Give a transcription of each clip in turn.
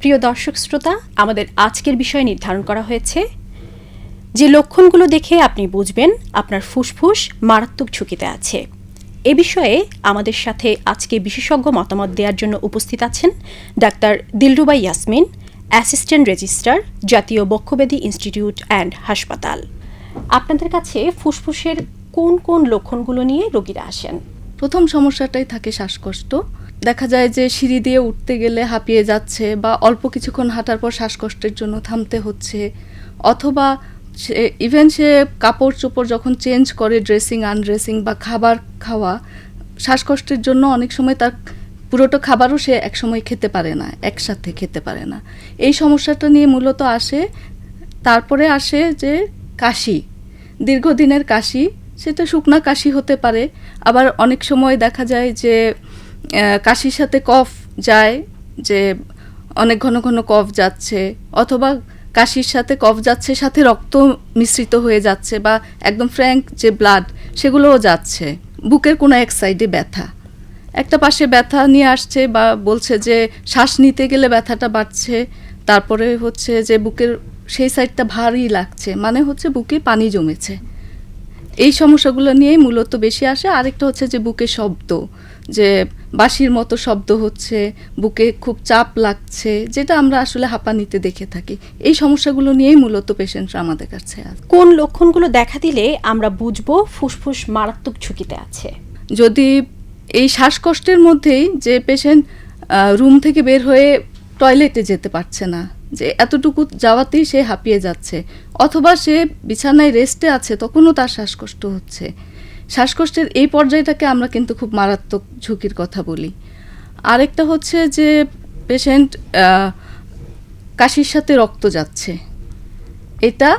প্রিয় দর্শক শ্রোতা, আমাদের আজকের বিষয় নির্ধারণ করা হয়েছে, যে লক্ষণগুলো দেখে আপনি বুঝবেন আপনার ফুসফুস মারাত্মক ঝুঁকিতে আছে। এ বিষয়ে আমাদের সাথে আজকে বিশেষজ্ঞ মতামত দেওয়ার জন্য উপস্থিত আছেন doctor Dilruba Yasmin, assistant registrar, জাতীয় বক্ষব্যাধি ইনস্টিটিউট অ্যান্ড হাসপাতাল। আপনাদের কাছে ফুসফুসের কোন কোন লক্ষণগুলো নিয়ে রোগীরা আসেন? প্রথম সমস্যাটাই থাকে শ্বাসকষ্ট। দেখা যায় যে সিঁড়ি দিয়ে উঠতে গেলে হাঁপিয়ে যাচ্ছে বা অল্প কিছুক্ষণ হাঁটার পর শ্বাসকষ্টের জন্য থামতে হচ্ছে। অথবা সে ইভেন সে কাপড় চোপড় যখন চেঞ্জ করে ড্রেসিং আনড্রেসিং বা খাবার খাওয়া, শ্বাসকষ্টের জন্য অনেক সময় তার পুরোটা খাবারও সে একসময় খেতে পারে না, একসাথে খেতে পারে না। এই সমস্যাটা নিয়ে মূলত আসে, তারপরে আসে যে কাশি। দীর্ঘদিনের কাশি সেটা শুকনা কাশি হতে পারে। আবার অনেক সময় দেখা যায় যে কাশির সাথে কফ যায় যে অনেক ঘন ঘন কফ যাচ্ছে, অথবা কাশির সাথে কফ যাচ্ছে, সাথে রক্ত মিশ্রিত হয়ে যাচ্ছে বা একদম ফ্র্যাঙ্ক যে ব্লাড সেগুলোও যাচ্ছে। বুকের কোনো এক সাইডে ব্যথা। একটা পাশে ব্যথা নিয়ে আসছে বা বলছে যে শ্বাস নিতে গেলে ব্যথাটা বাড়ছে, তারপরে হচ্ছে যে বুকের সেই সাইডটা ভারী লাগছে মানে হচ্ছে বুকে পানি জমেছে। এই সমস্যাগুলো নিয়েই মূলত বেশি আসে। আরেকটা হচ্ছে যে বুকে শব্দ যে বাঁশির মতো শব্দ হচ্ছে বুকে খুব চাপ লাগছে যেটা আমরা আসলে হাঁপানিতে দেখে থাকি। এই সমস্যাগুলো নিয়েই মূলত পেশেন্টরা আমাদের কাছে আসে। কোন লক্ষণগুলো দেখা দিলে আমরা বুঝব ফুসফুস মারাত্মক ঝুঁকিতে আছে? যদি এই শ্বাসকষ্টের মধ্যেই যে পেশেন্ট রুম থেকে বের হয়ে টয়লেটে যেতে পারছে না যে এতটুকু যাওয়াতেই সে হাঁপিয়ে যাচ্ছে। অথবা সে বিছানায় রেস্টে আছে, তখনও তার শ্বাসকষ্ট হচ্ছে। শ্বাসকষ্টের এই পর্যায়টাকে আমরা কিন্তু খুব মারাত্মক ঝুঁকির কথা বলি। আরেকটা হচ্ছে যে পেশেন্ট কাশির সাথে রক্ত যাচ্ছে। এটা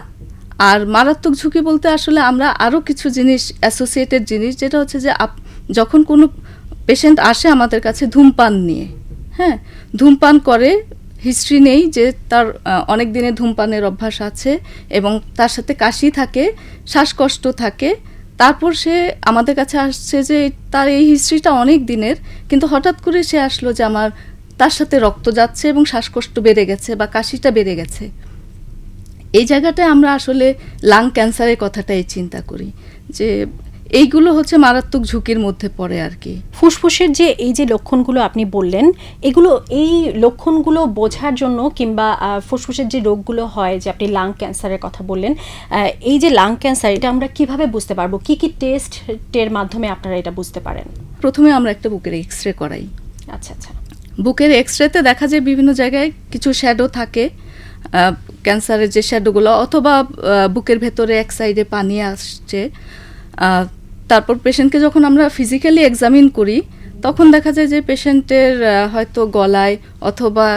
আর মারাত্মক ঝুঁকি বলতে আসলে আমরা আরও কিছু জিনিস অ্যাসোসিয়েটেড জিনিস, যেটা হচ্ছে যে আপ, যখন কোনো পেশেন্ট আসে আমাদের কাছে ধূমপান নিয়ে হ্যাঁ? ধূমপান করে হিস্ট্রি নেই যে তার অনেক দিনে ধূমপানের অভ্যাস আছে এবং তার সাথে কাশি থাকে, শ্বাসকষ্ট থাকে। তারপর সে আমাদের কাছে আসছে যে তার এই হিস্ট্রিটা অনেক দিনের, কিন্তু হঠাৎ করে সে আসলো যে আমার তার সাথে রক্ত যাচ্ছে এবং শ্বাসকষ্ট বেড়ে গেছে বা কাশিটা বেড়ে গেছে। এই জায়গাটায় আমরা আসলে লাং ক্যান্সারের কথাটাই চিন্তা করি যে এইগুলো হচ্ছে মারাত্মক ঝুঁকির মধ্যে পড়ে আর কি। ফুসফুসের যে এই যে লক্ষণগুলো আপনি বললেন এগুলো এই লক্ষণগুলো বোঝার জন্য কিংবা ফুসফুসের যে রোগগুলো হয় যে আপনি লাং ক্যান্সারের কথা বললেন এই যে লাং ক্যান্সার এটা আমরা কীভাবে বুঝতে পারব? কি কি টেস্টের মাধ্যমে আপনারা এটা বুঝতে পারেন? প্রথমে আমরা একটা বুকের এক্স রে করাই। আচ্ছা আচ্ছা। বুকের এক্স রেতে দেখা যায় বিভিন্ন জায়গায় কিছু শ্যাডো থাকে ক্যান্সারের যে শ্যাডোগুলো অথবা বুকের ভেতরে এক সাইডে পানি আসছে তারপর পেশেন্টকে যখন আমরা ফিজিক্যালি এক্সামিন করি, তখন দেখা যায় যে পেশেন্টের হয়তো গলায় অথবা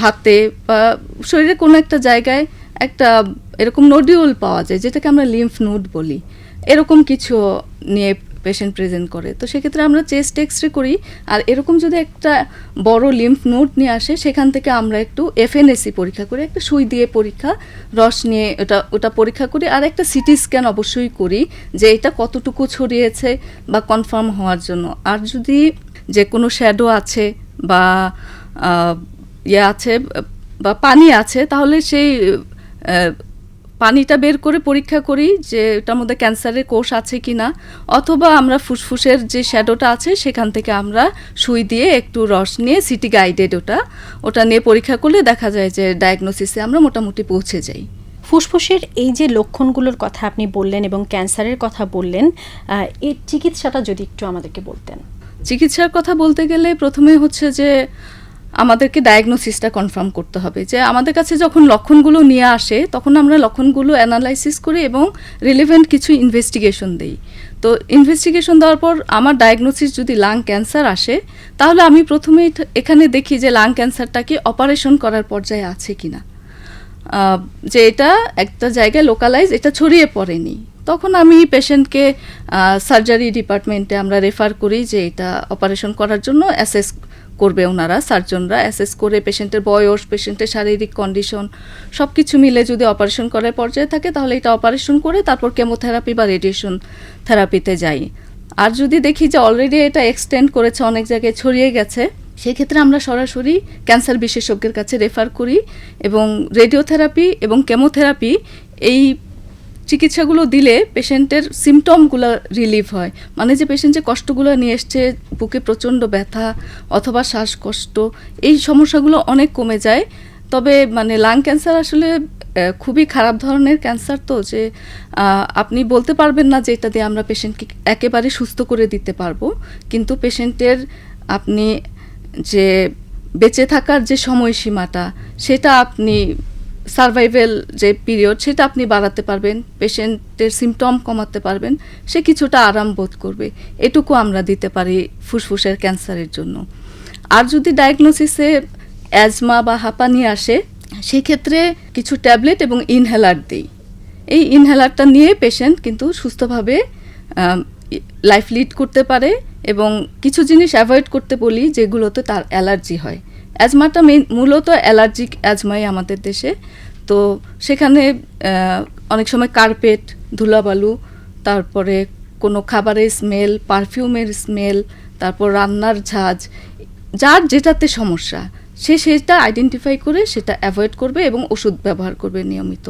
হাতে বা শরীরে কোনো একটা জায়গায় একটা এরকম নোডিউল পাওয়া যায়, যেটাকে আমরা লিম্ফ নোড বলি। এরকম কিছু নিয়ে পেশেন্ট প্রেজেন্ট করে। তো সেক্ষেত্রে আমরা চেস্ট এক্স রে করি, আর এরকম যদি একটা বড় লিম্ফ নোট নিয়ে আসে, সেখান থেকে আমরা একটু এফএনএসি পরীক্ষা করি, একটা সুই দিয়ে পরীক্ষা, রস নিয়ে ওটা ওটা পরীক্ষা করি, আর একটা সিটি স্ক্যান অবশ্যই করি যে এটা কতটুকু ছড়িয়েছে বা কনফার্ম হওয়ার জন্য। আর যদি যে কোনো শ্যাডো আছে বা ইয়ে আছে বা পানি আছে, তাহলে সেই পানিটা বের করে পরীক্ষা করি যে এটার মধ্যে ক্যান্সারের কোষ আছে কি না অথবা আমরা ফুসফুসের যে শ্যাডোটা আছে সেখান থেকে আমরা সুই দিয়ে একটু রস নিয়ে সিটি গাইডেড ওটা ওটা নিয়ে পরীক্ষা করলে দেখা যায় যে ডায়াগনোসিসে আমরা মোটামুটি পৌঁছে যাই। ফুসফুসের এই যে লক্ষণগুলোর কথা আপনি বললেন এবং ক্যান্সারের কথা বললেন এর চিকিৎসাটা যদি একটু আমাদেরকে বলতেন। চিকিৎসার কথা বলতে গেলে প্রথমে হচ্ছে যে আমাদেরকে ডায়াগনোসিসটা কনফার্ম করতে হবে যে আমাদের কাছে যখন লক্ষণগুলো নিয়ে আসে তখন আমরা লক্ষণগুলো অ্যানালাইসিস করি এবং রিলেভেন্ট কিছু ইনভেস্টিগেশন দেই। তো ইনভেস্টিগেশন দেওয়ার পর আমার ডায়াগনোসিস যদি লাং ক্যান্সার আসে তাহলে আমি প্রথমে এখানে দেখি যে লাং ক্যান্সারটা কি অপারেশন করার পর্যায়ে আছে কিনা। আহ, যে এটা একটা জায়গায় লোকালাইজ এটা ছড়িয়ে পড়েনি। তখন আমি পেশেন্টকে সার্জারি ডিপার্টমেন্টে আমরা রেফার করি যে এটা অপারেশন করার জন্য অ্যাসেস করবে ওনারা সার্জনরা অ্যাসেস করে পেশেন্টের বয়স পেশেন্টের শারীরিক কন্ডিশন সব কিছু মিলে যদি অপারেশন করার পর্যায়ে থাকে তাহলে এটা অপারেশন করে তারপর কেমোথেরাপি বা রেডিয়েশন থেরাপিতে যাই। আর যদি দেখি যে অলরেডি এটা এক্সটেন্ড করেছে, অনেক জায়গায় ছড়িয়ে গেছে, সেক্ষেত্রে আমরা সরাসরি ক্যান্সার বিশেষজ্ঞের কাছে রেফার করি এবং রেডিওথেরাপি এবং কেমোথেরাপি এই চিকিৎসাগুলো দিলে পেশেন্টের সিমটমগুলো রিলিভ হয়। মানে যে পেশেন্ট যে কষ্টগুলো নিয়ে এসছে, বুকে প্রচণ্ড ব্যথা অথবা শ্বাসকষ্ট, এই সমস্যাগুলো অনেক কমে যায়। তবে মানে লাং ক্যান্সার আসলে খুবই খারাপ ধরনের ক্যান্সার তো যে আপনি বলতে পারবেন না যে এটা দিয়ে আমরা পেশেন্টকে একেবারে সুস্থ করে দিতে পারব। কিন্তু পেশেন্টের আপনি যে বেঁচে থাকার যে সময়সীমাটা, সেটা আপনি সার্ভাইভেল যে পিরিয়ড সেটা আপনি বাড়াতে পারবেন পেশেন্টের সিমটম কমাতে পারবেন, সে কিছুটা আরাম বোধ করবে। এটুকু আমরা দিতে পারি ফুসফুসের ক্যান্সারের জন্য। আর যদি ডায়াগনোসিসে অ্যাজমা বা হাঁপানি আসে, সেক্ষেত্রে কিছু ট্যাবলেট এবং ইনহেলার দিই। এই ইনহেলারটা নিয়ে পেশেন্ট কিন্তু সুস্থভাবে লাইফ লিড করতে পারে এবং কিছু জিনিস অ্যাভয়েড করতে বলি যেগুলোতে তার অ্যালার্জি হয়। অ্যাজমাটা মূলত অ্যালার্জিক অ্যাজমাই আমাদের দেশে। তো সেখানে অনেক সময় কার্পেট, ধুলাবালু, তারপরে কোনো খাবারের স্মেল পারফিউমের স্মেল তারপর রান্নার ঝাঁজ, যার যেটাতে সমস্যা, সে সেটা আইডেন্টিফাই করে সেটা অ্যাভয়েড করবে এবং ওষুধ ব্যবহার করবে নিয়মিত।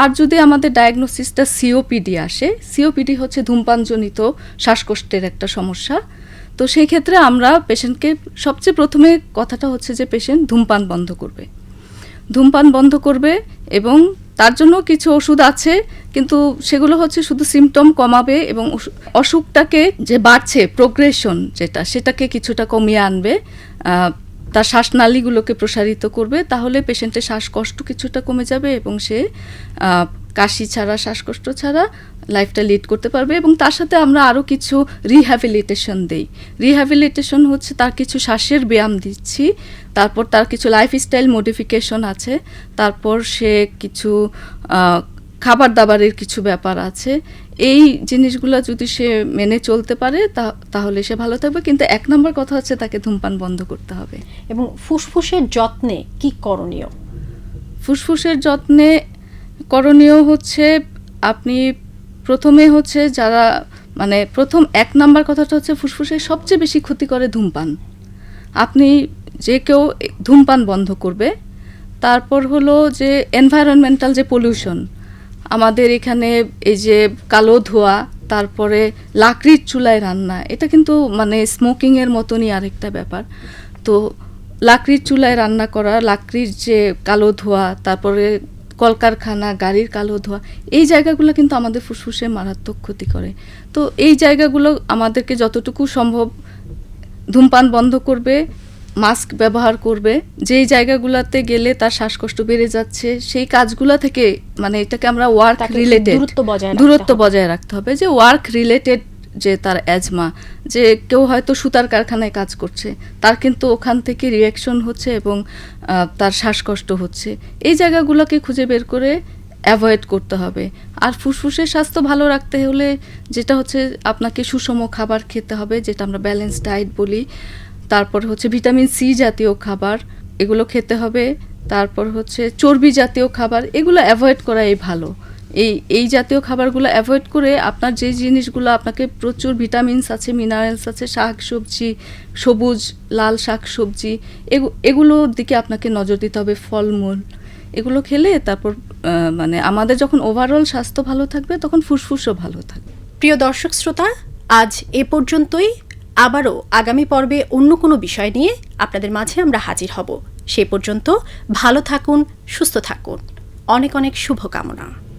আর যদি আমাদের ডায়াগনোসিসটা সিওপিডি আসে সিওপিডি হচ্ছে ধূমপানজনিত শ্বাসকষ্টের একটা সমস্যা। তো সেই ক্ষেত্রে আমরা পেশেন্টকে সবচেয়ে প্রথমে কথাটা হচ্ছে যে পেশেন্ট ধূমপান বন্ধ করবে। ধূমপান বন্ধ করবে এবং তার জন্য কিছু ওষুধ আছে, কিন্তু সেগুলো হচ্ছে শুধু সিমটম কমাবে এবং অসুখটাকে যে বাড়ছে প্রোগ্রেশন যেটা, সেটাকে কিছুটা কমিয়ে আনবে তার শ্বাসনালীগুলোকে প্রসারিত করবে, তাহলে পেশেন্টের শ্বাসকষ্ট কিছুটা কমে যাবে এবং সে কাশি ছাড়া, শ্বাসকষ্ট ছাড়া লাইফটা লিড করতে পারবে এবং তার সাথে আমরা আরও কিছু রিহ্যাবিলিটেশন দেই। রিহ্যাবিলিটেশন হচ্ছে তার কিছু শ্বাসের ব্যায়াম দিচ্ছি তারপর তার কিছু লাইফস্টাইল মডিফিকেশন আছে তারপর সে কিছু খাবার দাবারের কিছু ব্যাপার আছে। এই জিনিসগুলো যদি সে মেনে চলতে পারে তাহলে সে ভালো থাকবে। কিন্তু এক নম্বর কথা হচ্ছে তাকে ধূমপান বন্ধ করতে হবে। এবং ফুসফুসের যত্নে কি করণীয়? ফুসফুসের যত্নে করণীয় হচ্ছে আপনি প্রথমে হচ্ছে যারা মানে প্রথম এক নাম্বার কথাটা হচ্ছে ফুসফুসে সবচেয়ে বেশি ক্ষতি করে ধূমপান। আপনি যে কেউ ধূমপান বন্ধ করবে, তারপর হলো যে এনভায়রনমেন্টাল যে পলিউশন আমাদের এখানে এই যে কালো ধোয়া, তারপরে লাকড়ির চুলায় রান্না, এটা কিন্তু মানে স্মোকিংয়ের মতনই আরেকটা ব্যাপার। তো লাকড়ির চুলায় রান্না করা, লাকড়ির যে কালো ধোয়া, তারপরে কলকারখানা গাড়ির কালো ধোয়া এই জায়গাগুলো কিন্তু আমাদের ফুসফুসে মারাত্মক ক্ষতি করে। তো এই জায়গাগুলো আমাদেরকে যতটুকু সম্ভব ধূমপান বন্ধ করবে মাস্ক ব্যবহার করবে যেই জায়গাগুলোতে গেলে তার শ্বাসকষ্ট বেড়ে যাচ্ছে সেই কাজগুলো থেকে মানে এটাকে আমরা ওয়ার্ক রিলেটেড দূরত্ব বজায় দূরত্ব বজায় রাখতে হবে যে ওয়ার্ক রিলেটেড যে তার অ্যাজমা, যে কেউ হয়তো সুতার কারখানায় কাজ করছে, তার কিন্তু ওখান থেকে রিয়াকশন হচ্ছে এবং তার শ্বাসকষ্ট হচ্ছে। এই জায়গাগুলোকে খুঁজে বের করে অ্যাভয়েড করতে হবে। আর ফুসফুসের স্বাস্থ্য ভালো রাখতে হলে যেটা হচ্ছে আপনাকে সুষম খাবার খেতে হবে, যেটা আমরা ব্যালেন্স ডায়েট বলি। তারপর হচ্ছে ভিটামিন সি জাতীয় খাবার, এগুলো খেতে হবে। তারপর হচ্ছে চর্বি জাতীয় খাবার, এগুলো অ্যাভয়েড করাই ভালো। এই এই জাতীয় খাবারগুলো অ্যাভয়েড করে আপনার যে জিনিসগুলো আপনাকে প্রচুর ভিটামিনস আছে মিনারেলস আছে, শাক সবজি, সবুজ, লাল শাক সবজি, এগু- এগুলোর দিকে আপনাকে নজর দিতে হবে, ফলমূল। এগুলো খেলে তারপর মানে আমাদের যখন ওভারঅল স্বাস্থ্য ভালো থাকবে, তখন ফুসফুসও ভালো থাকবে। প্রিয় দর্শক শ্রোতা, আজ এ পর্যন্তই। আবারও আগামী পর্বে অন্য কোনো বিষয় নিয়ে আপনাদের মাঝে আমরা হাজির হব। সে পর্যন্ত ভালো থাকুন, সুস্থ থাকুন। অনেক অনেক শুভকামনা।